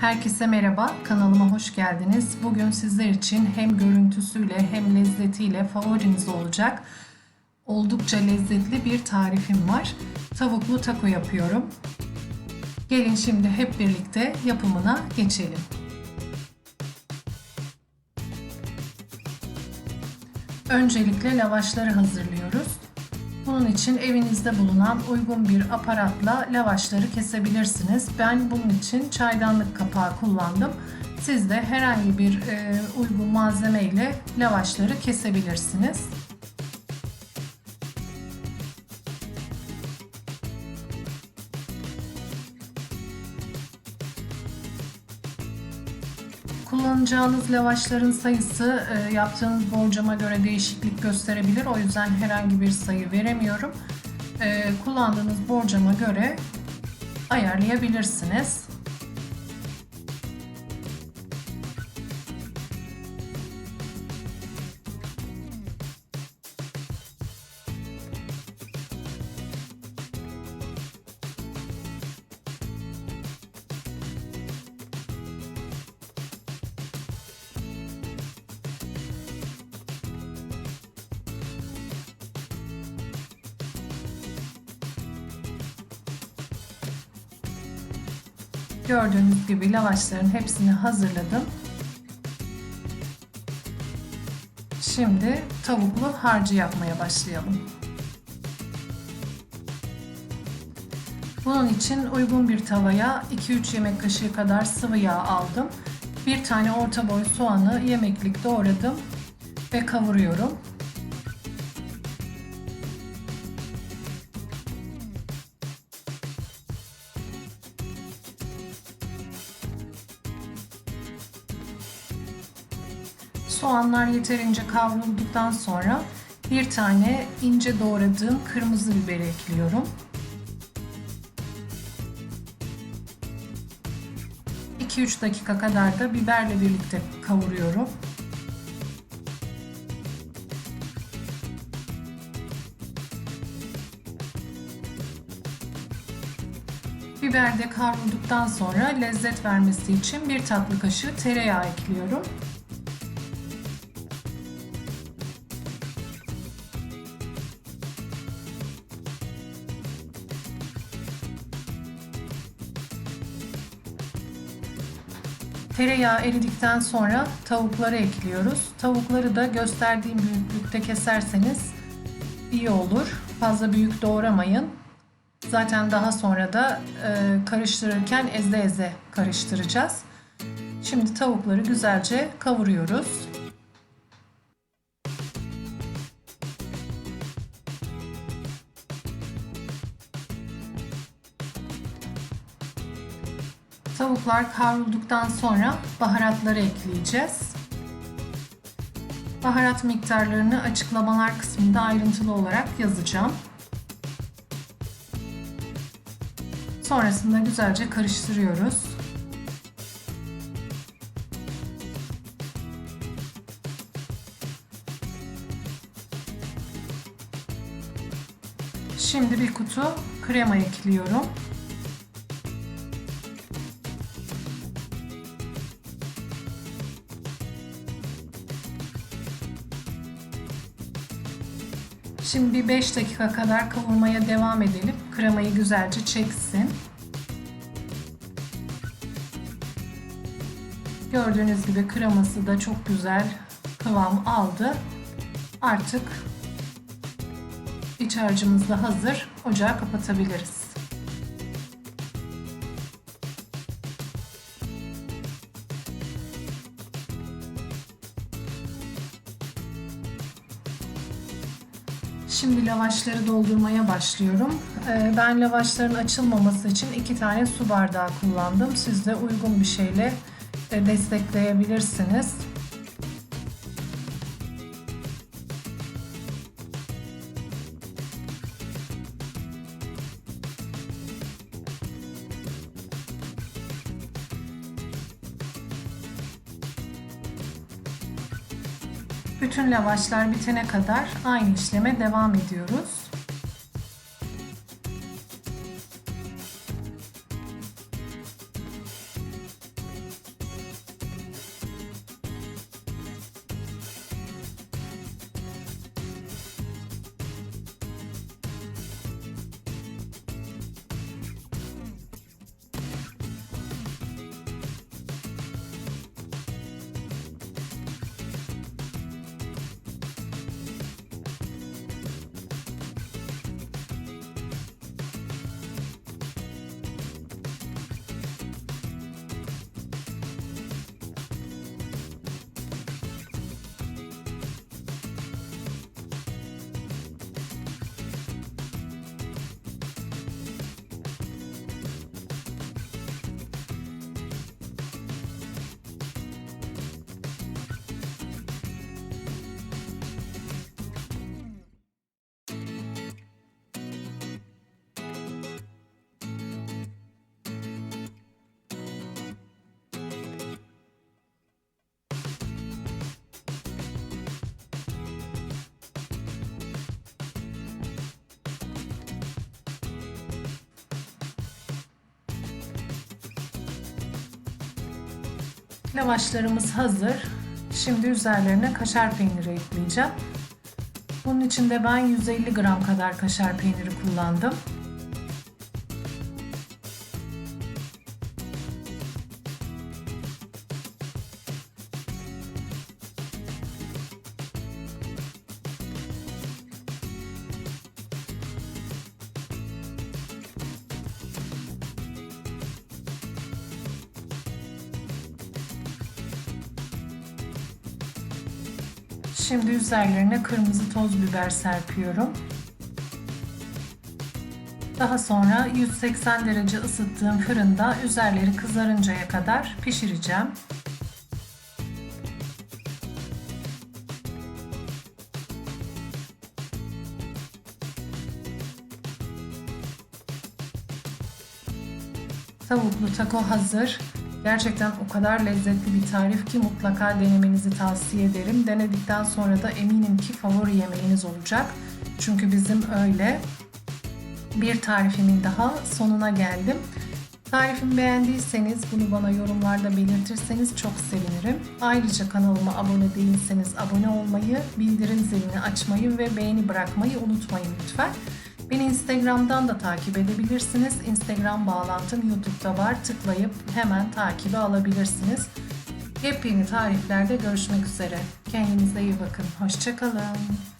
Herkese merhaba, kanalıma hoş geldiniz. Bugün sizler için hem görüntüsüyle hem lezzetiyle favoriniz olacak oldukça lezzetli bir tarifim var. Tavuklu taco yapıyorum. Gelin şimdi hep birlikte yapımına geçelim. Öncelikle lavaşları hazırlıyoruz. Bunun için evinizde bulunan uygun bir aparatla lavaşları kesebilirsiniz. Ben bunun için çaydanlık kapağı kullandım. Siz de herhangi bir e, uygun malzeme ile lavaşları kesebilirsiniz. Kullanacağınız lavaşların sayısı e, yaptığınız borcama göre değişiklik gösterebilir. O yüzden herhangi bir sayı veremiyorum. E, kullandığınız borcama göre ayarlayabilirsiniz. Gördüğünüz gibi lavaşların hepsini hazırladım. Şimdi tavuklu harcı yapmaya başlayalım. Bunun için uygun bir tavaya 2-3 yemek kaşığı kadar sıvı yağ aldım. Bir tane orta boy soğanı yemeklik doğradım ve kavuruyorum. Soğanlar yeterince kavrulduktan sonra bir tane ince doğradığım kırmızı biberi ekliyorum. 2-3 dakika kadar da biberle birlikte kavuruyorum. Biber de kavrulduktan sonra lezzet vermesi için bir tatlı kaşığı tereyağı ekliyorum. Tereyağı eridikten sonra tavukları ekliyoruz. Tavukları da gösterdiğim büyüklükte keserseniz iyi olur. Fazla büyük doğramayın. Zaten daha sonra da e, karıştırırken ezde eze karıştıracağız. Şimdi tavukları güzelce kavuruyoruz. Tavuklar kavrulduktan sonra baharatları ekleyeceğiz. Baharat miktarlarını açıklamalar kısmında ayrıntılı olarak yazacağım. Sonrasında güzelce karıştırıyoruz. Şimdi bir kutu krema ekliyorum. Şimdi bir 5 dakika kadar kavurmaya devam edelim. Kremayı güzelce çeksin. Gördüğünüz gibi kreması da çok güzel kıvam aldı. Artık iç harcımız da hazır. Ocağı kapatabiliriz. Şimdi lavaşları doldurmaya başlıyorum. Ben lavaşların açılmaması için iki tane su bardağı kullandım. Siz de uygun bir şeyle destekleyebilirsiniz. Bütün lavaşlar bitene kadar aynı işleme devam ediyoruz. Lavaşlarımız hazır. Şimdi üzerlerine kaşar peyniri ekleyeceğim. Bunun için de ben 150 gram kadar kaşar peyniri kullandım. Şimdi üzerlerine kırmızı toz biber serpiyorum. Daha sonra 180 derece ısıttığım fırında üzerleri kızarıncaya kadar pişireceğim. Tavuklu taco hazır. Gerçekten o kadar lezzetli bir tarif ki mutlaka denemenizi tavsiye ederim. Denedikten sonra da eminim ki favori yemeğiniz olacak. Çünkü bizim öyle. Bir tarifimin daha sonuna geldim. Tarifimi beğendiyseniz bunu bana yorumlarda belirtirseniz çok sevinirim. Ayrıca kanalıma abone değilseniz abone olmayı, bildirim zilini açmayı ve beğeni bırakmayı unutmayın lütfen. Beni Instagram'dan da takip edebilirsiniz. Instagram bağlantım YouTube'da var. Tıklayıp hemen takibi alabilirsiniz. Yepyeni tariflerde görüşmek üzere. Kendinize iyi bakın. Hoşçakalın.